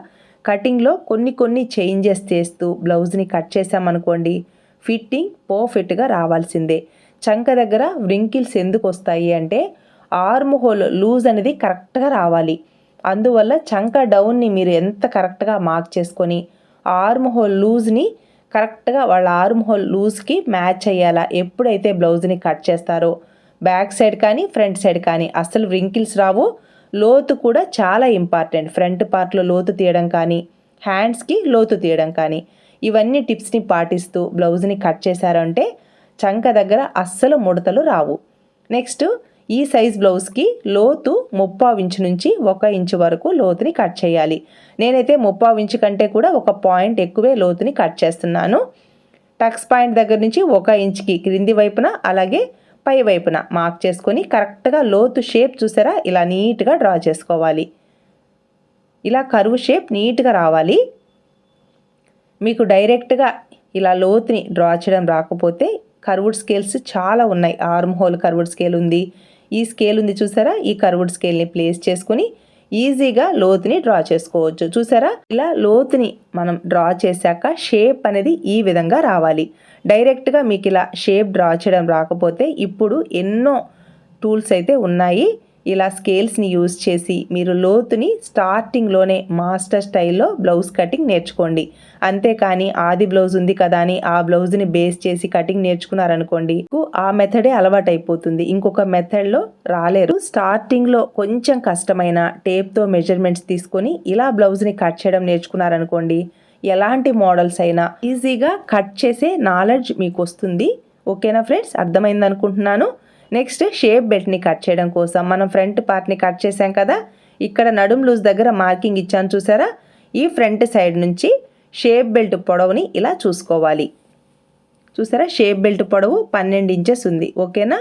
కటింగ్లో కొన్ని కొన్ని చేంజెస్ చేస్తూ బ్లౌజ్ని కట్ చేసామనుకోండి ఫిట్టింగ్ పర్ఫెక్ట్గా రావాల్సిందే. చంక దగ్గర వ్రింకిల్స్ ఎందుకు వస్తాయి అంటే ఆర్మ్ హోల్ లూజ్ అనేది కరెక్ట్గా రావాలి. అందువల్ల చంక డౌన్ని మీరు ఎంత కరెక్ట్గా మార్క్ చేసుకొని ఆర్మ్ హోల్ లూజ్ని కరెక్ట్గా వాళ్ళ ఆర్మ్ హోల్ లూజ్కి మ్యాచ్ అయ్యేలా ఎప్పుడైతే బ్లౌజ్ని కట్ చేస్తారో బ్యాక్ సైడ్ కానీ ఫ్రంట్ సైడ్ కానీ అస్సలు వ్రింకిల్స్ రావు. లోతు కూడా చాలా ఇంపార్టెంట్. ఫ్రంట్ పార్ట్లో లోతు తీయడం కానీ హ్యాండ్స్కి లోతు తీయడం కానీ. ఇవన్నీ టిప్స్ని పాటిస్తూ బ్లౌజ్ని కట్ చేశారంటే చంక దగ్గర అస్సలు ముడతలు రావు. నెక్స్ట్ ఈ సైజ్ బ్లౌజ్కి లోతు ముప్పావు ఇంచు నుంచి ఒక ఇంచు వరకు లోతుని కట్ చేయాలి. నేనైతే ముప్పావు ఇంచు కంటే కూడా ఒక పాయింట్ ఎక్కువే లోతుని కట్ చేస్తున్నాను. టక్స్ పాయింట్ దగ్గర నుంచి ఒక ఇంచుకి క్రింది వైపున అలాగే పై వైపున మార్క్ చేసుకొని కరెక్ట్గా లోతు షేప్ చూసారా? ఇలా నీట్గా డ్రా చేసుకోవాలి. ఇలా కరువు షేప్ నీట్గా రావాలి. మీకు డైరెక్ట్గా ఇలా లోతుని డ్రా చేయడం రాకపోతే కర్వుడ్ స్కేల్స్ చాలా ఉన్నాయి. ఆర్మ్ హోల్ కర్వుడ్ స్కేల్ ఉంది. ఈ స్కేల్ ఉంది చూసారా? ఈ కర్వుడ్ స్కేల్ని ప్లేస్ చేసుకుని ఈజీగా లోతుని డ్రా చేసుకోవచ్చు. చూసారా? ఇలా లోతుని మనం డ్రా చేశాక షేప్ అనేది ఈ విధంగా రావాలి. డైరెక్ట్గా మీకు ఇలా షేప్ డ్రా చేయడం రాకపోతే ఇప్పుడు ఎన్నో టూల్స్ అయితే ఉన్నాయి. ఇలా స్కేల్స్ని యూజ్ చేసి మీరు లోతుని స్టార్టింగ్లోనే మాస్టర్ స్టైల్లో బ్లౌజ్ కటింగ్ నేర్చుకోండి. అంతేకాని ఆది బ్లౌజ్ ఉంది కదా అని ఆ బ్లౌజ్ని బేస్ చేసి కటింగ్ నేర్చుకున్నారనుకోండి ఆ మెథడే అలవాటైపోతుంది. ఇంకొక మెథడ్లో రాలేరు. స్టార్టింగ్లో కొంచెం కష్టమైన టేప్తో మెజర్మెంట్స్ తీసుకొని ఇలా బ్లౌజ్ని కట్ చేయడం నేర్చుకున్నారనుకోండి ఎలాంటి మోడల్స్ అయినా ఈజీగా కట్ చేసే నాలెడ్జ్ మీకు వస్తుంది ఓకేనా ఫ్రెండ్స్? అర్థమైంది అనుకుంటున్నాను నెక్స్ట్ షేప్ బెల్ట్ని కట్ చేయడం కోసం మనం ఫ్రంట్ పార్ట్ని కట్ చేసాం కదా? ఇక్కడ నడుం లూజ్ దగ్గర మార్కింగ్ ఇచ్చాను చూసారా? ఈ ఫ్రంట్ సైడ్ నుంచి షేప్ బెల్ట్ పొడవుని ఇలా చూసుకోవాలి. చూసారా? షేప్ బెల్ట్ పొడవు పన్నెండు ఇంచెస్ ఉంది. ఓకేనా?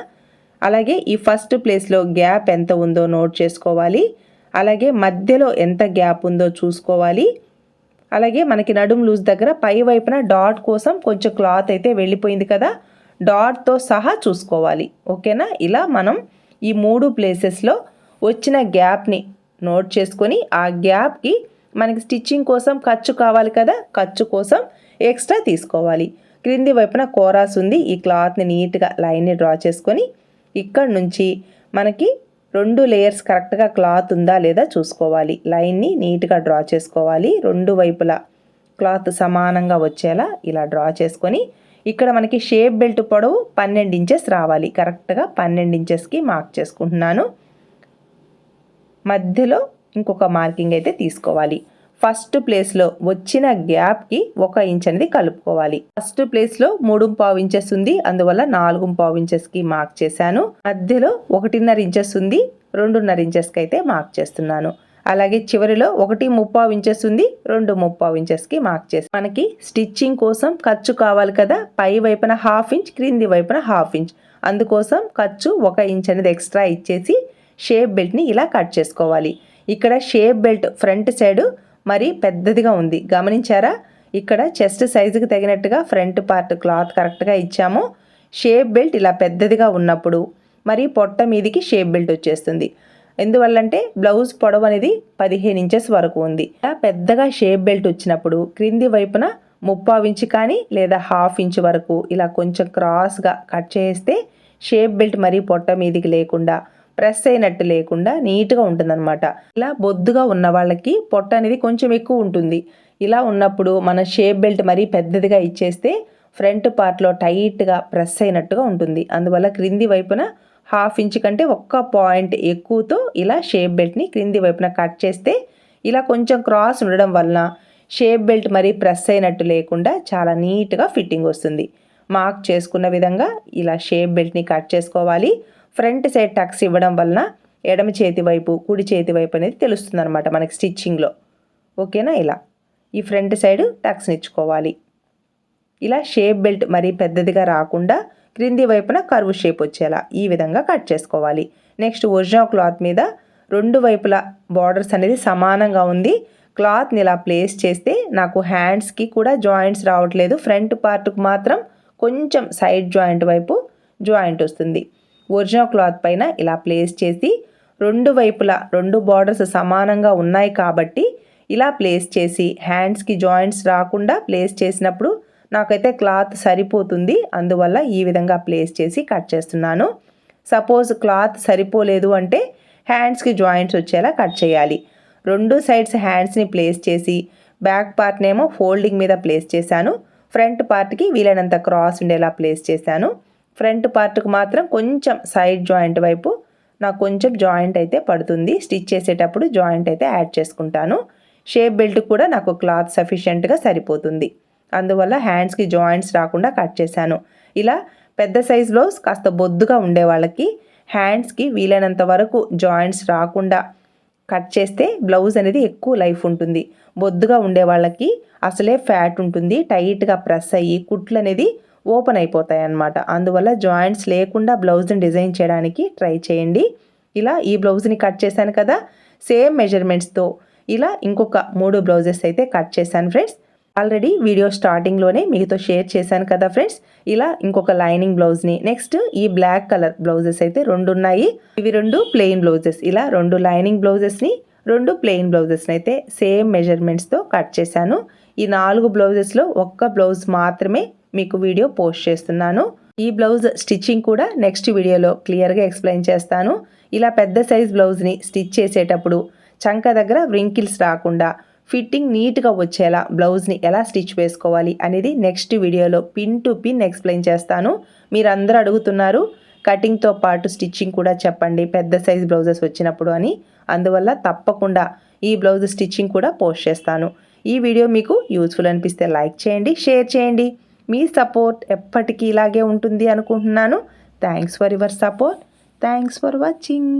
అలాగే ఈ ఫస్ట్ ప్లేస్లో గ్యాప్ ఎంత ఉందో నోట్ చేసుకోవాలి. అలాగే మధ్యలో ఎంత గ్యాప్ ఉందో చూసుకోవాలి. అలాగే మనకి నడుం లూజ్ దగ్గర పై వైపున డాట్ కోసం కొంచెం క్లాత్ అయితే వెళ్ళిపోయింది కదా? డాట్తో సహా చూసుకోవాలి. ఓకేనా? ఇలా మనం ఈ మూడు ప్లేసెస్లో వచ్చిన గ్యాప్ని నోట్ చేసుకొని ఆ గ్యాప్కి మనకి స్టిచ్చింగ్ కోసం ఖర్చు కావాలి కదా? ఖర్చు కోసం ఎక్స్ట్రా తీసుకోవాలి. క్రింది వైపున కోరాస్ ఉంది. ఈ క్లాత్ని నీట్గా లైన్ని డ్రా చేసుకొని ఇక్కడ నుంచి మనకి రెండు లేయర్స్ కరెక్ట్గా క్లాత్ ఉందా లేదా చూసుకోవాలి. లైన్ని నీట్గా డ్రా చేసుకోవాలి. రెండు వైపులా క్లాత్ సమానంగా వచ్చేలా ఇలా డ్రా చేసుకొని ఇక్కడ మనకి షేప్ బెల్ట్ పొడవు పన్నెండు ఇంచెస్ రావాలి. కరెక్ట్గా పన్నెండు ఇంచెస్కి మార్క్ చేసుకుంటున్నాను. మధ్యలో ఇంకొక మార్కింగ్ అయితే తీసుకోవాలి. ఫస్ట్ ప్లేస్లో వచ్చిన గ్యాప్కి ఒక ఇంచ్ అనేది కలుపుకోవాలి. ఫస్ట్ ప్లేస్లో మూడు పావు ఇంచెస్ ఉంది. అందువల్ల నాలుగు పావు ఇంచెస్కి మార్క్ చేశాను. మధ్యలో ఒకటిన్నర ఇంచెస్ ఉంది. రెండున్నర ఇంచెస్కి అయితే మార్క్ చేస్తున్నాను. అలాగే చివరిలో ఒకటి ముప్పావు ఇంచెస్ ఉంది రెండు ముప్పావు ఇంచెస్కి మార్క్ చేసి. మనకి స్టిచ్చింగ్ కోసం ఖర్చు కావాలి కదా పై వైపున హాఫ్ ఇంచ్ క్రింది వైపున హాఫ్ ఇంచ్ అందుకోసం ఖర్చు ఒక ఇంచ్ అనేది ఎక్స్ట్రా ఇచ్చేసి షేప్ బెల్ట్ని ఇలా కట్ చేసుకోవాలి. ఇక్కడ షేప్ బెల్ట్ ఫ్రంట్ సైడ్ మరి పెద్దదిగా ఉంది. గమనించారా? ఇక్కడ చెస్ట్ సైజుకి తగినట్టుగా ఫ్రంట్ పార్ట్ క్లాత్ కరెక్ట్గా ఇచ్చాము. షేప్ బెల్ట్ ఇలా పెద్దదిగా ఉన్నప్పుడు మరి పొట్ట మీదికి షేప్ బెల్ట్ వచ్చేస్తుంది. ఎందువల్లంటే బ్లౌజ్ పొడవు అనేది పదిహేను ఇంచెస్ వరకు ఉంది. పెద్దగా షేప్ బెల్ట్ వచ్చినప్పుడు క్రింది వైపున ముప్పావు ఇంచు కానీ లేదా హాఫ్ ఇంచ్ వరకు ఇలా కొంచెం క్రాస్గా కట్ చేస్తే షేప్ బెల్ట్ మరీ పొట్ట మీదికి లేకుండా ప్రెస్ అయినట్టు లేకుండా నీట్గా ఉంటుందన్నమాట. ఇలా బొద్దుగా ఉన్న వాళ్ళకి పొట్ట అనేది కొంచెం ఎక్కువ ఉంటుంది. ఇలా ఉన్నప్పుడు మన షేప్ బెల్ట్ మరీ పెద్దదిగా ఇచ్చేస్తే ఫ్రంట్ పార్ట్లో టైట్గా ప్రెస్ అయినట్టుగా ఉంటుంది. అందువల్ల క్రింది వైపున హాఫ్ ఇంచ్ కంటే ఒక్క పాయింట్ ఎక్కువతో ఇలా షేప్ బెల్ట్ని క్రింది వైపున కట్ చేస్తే ఇలా కొంచెం క్రాస్ ఉండడం వలన షేప్ బెల్ట్ మరీ ప్రెస్ అయినట్టు లేకుండా చాలా నీట్గా ఫిట్టింగ్ వస్తుంది. మార్క్ చేసుకున్న విధంగా ఇలా షేప్ బెల్ట్ని కట్ చేసుకోవాలి. ఫ్రంట్ సైడ్ టక్స్ ఇవ్వడం వలన ఎడమ చేతి వైపు కుడి చేతి వైపు అనేది తెలుస్తుంది అనమాట మనకి స్టిచ్చింగ్లో. ఓకేనా ఇలా? ఈ ఫ్రంట్ సైడ్ టక్స్ని ఇచ్చుకోవాలి ఇలా షేప్ బెల్ట్ మరీ పెద్దదిగా రాకుండా క్రింది వైపున కర్వ్ షేప్ వచ్చేలా ఈ విధంగా కట్ చేసుకోవాలి. నెక్స్ట్ ఒరిజినల్ క్లాత్ మీద రెండు వైపుల బార్డర్స్ అనేది సమానంగా ఉంది. క్లాత్ని ఇలా ప్లేస్ చేస్తే నాకు హ్యాండ్స్కి కూడా జాయింట్స్ రావట్లేదు. ఫ్రంట్ పార్ట్కి మాత్రం కొంచెం సైడ్ జాయింట్ వైపు జాయింట్ వస్తుంది. ఒరిజినల్ క్లాత్ పైన ఇలా ప్లేస్ చేసి రెండు వైపులా రెండు బార్డర్స్ సమానంగా ఉన్నాయి కాబట్టి ఇలా ప్లేస్ చేసి హ్యాండ్స్కి జాయింట్స్ రాకుండా ప్లేస్ చేసినప్పుడు నాకైతే క్లాత్ సరిపోతుంది. అందువల్ల ఈ విధంగా ప్లేస్ చేసి కట్ చేస్తున్నాను. సపోజ్ క్లాత్ సరిపోలేదు అంటే హ్యాండ్స్కి జాయింట్స్ వచ్చేలా కట్ చేయాలి. రెండు సైడ్స్ హ్యాండ్స్ని ప్లేస్ చేసి బ్యాక్ పార్ట్నేమో ఫోల్డింగ్ మీద ప్లేస్ చేశాను. ఫ్రంట్ పార్ట్కి వీలైనంత క్రాస్ ఉండేలా ప్లేస్ చేశాను. ఫ్రంట్ పార్ట్కి మాత్రం కొంచెం సైడ్ జాయింట్ వైపు నాకు కొంచెం జాయింట్ అయితే పడుతుంది. స్టిచ్ చేసేటప్పుడు జాయింట్ అయితే యాడ్ చేసుకుంటాను. షేప్ బెల్ట్ కూడా నాకు క్లాత్ సఫిషియెంట్గా సరిపోతుంది. అందువల్ల హ్యాండ్స్కి జాయింట్స్ రాకుండా కట్ చేశాను. ఇలా పెద్ద సైజులో కాస్త బొద్దుగా ఉండే వాళ్ళకి హ్యాండ్స్కి వీలైనంత వరకు జాయింట్స్ రాకుండా కట్ చేస్తే బ్లౌజ్ అనేది ఎక్కువ లైఫ్ ఉంటుంది. బొద్దుగా ఉండే వాళ్ళకి అసలే ఫ్యాట్ ఉంటుంది టైట్గా ప్రెస్ అయ్యి కుట్లు అనేది ఓపెన్ అయిపోతాయి అన్నమాట. అందువల్ల జాయింట్స్ లేకుండా బ్లౌజ్ని డిజైన్ చేయడానికి ట్రై చేయండి. ఇలా ఈ బ్లౌజ్ని కట్ చేశాను కదా సేమ్ మెజర్మెంట్స్తో ఇలా ఇంకొక మూడు బ్లౌజెస్ అయితే కట్ చేశాను ఫ్రెండ్స్ ఆల్రెడీ వీడియో స్టార్టింగ్లోనే మీతో షేర్ చేశాను కదా ఫ్రెండ్స్. ఇలా ఇంకొక లైనింగ్ బ్లౌజ్ని నెక్స్ట్ ఈ బ్లాక్ కలర్ బ్లౌజెస్ అయితే రెండు ఉన్నాయి ఇవి రెండు ప్లెయిన్ బ్లౌజెస్. ఇలా రెండు లైనింగ్ బ్లౌజెస్ని రెండు ప్లెయిన్ బ్లౌజెస్ని అయితే సేమ్ మెజర్మెంట్స్తో కట్ చేశాను. ఈ నాలుగు బ్లౌజెస్లో ఒక్క బ్లౌజ్ మాత్రమే మీకు వీడియో పోస్ట్ చేస్తున్నాను. ఈ బ్లౌజ్ స్టిచ్చింగ్ కూడా నెక్స్ట్ వీడియోలో క్లియర్గా ఎక్స్ప్లెయిన్ చేస్తాను. ఇలా పెద్ద సైజ్ బ్లౌజ్ని స్టిచ్ చేసేటప్పుడు చంక దగ్గర వ్రింకిల్స్ రాకుండా ఫిట్టింగ్ నీట్గా వచ్చేలా బ్లౌజ్ని ఎలా స్టిచ్ వేసుకోవాలి అనేది నెక్స్ట్ వీడియోలో పిన్ టు పిన్ ఎక్స్ప్లెయిన్ చేస్తాను. మీరందరూ అడుగుతున్నారు కటింగ్తో పాటు స్టిచ్చింగ్ కూడా చెప్పండి పెద్ద సైజ్ బ్లౌజెస్ వచ్చినప్పుడు అని. అందువల్ల తప్పకుండా ఈ బ్లౌజ్ స్టిచ్చింగ్ కూడా పోస్ట్ చేస్తాను. ఈ వీడియో మీకు యూస్ఫుల్ అనిపిస్తే లైక్ చేయండి షేర్ చేయండి. మీ సపోర్ట్ ఎప్పటికీ ఇలాగే ఉంటుంది అనుకుంటున్నాను. Thanks for your support. Thanks for watching.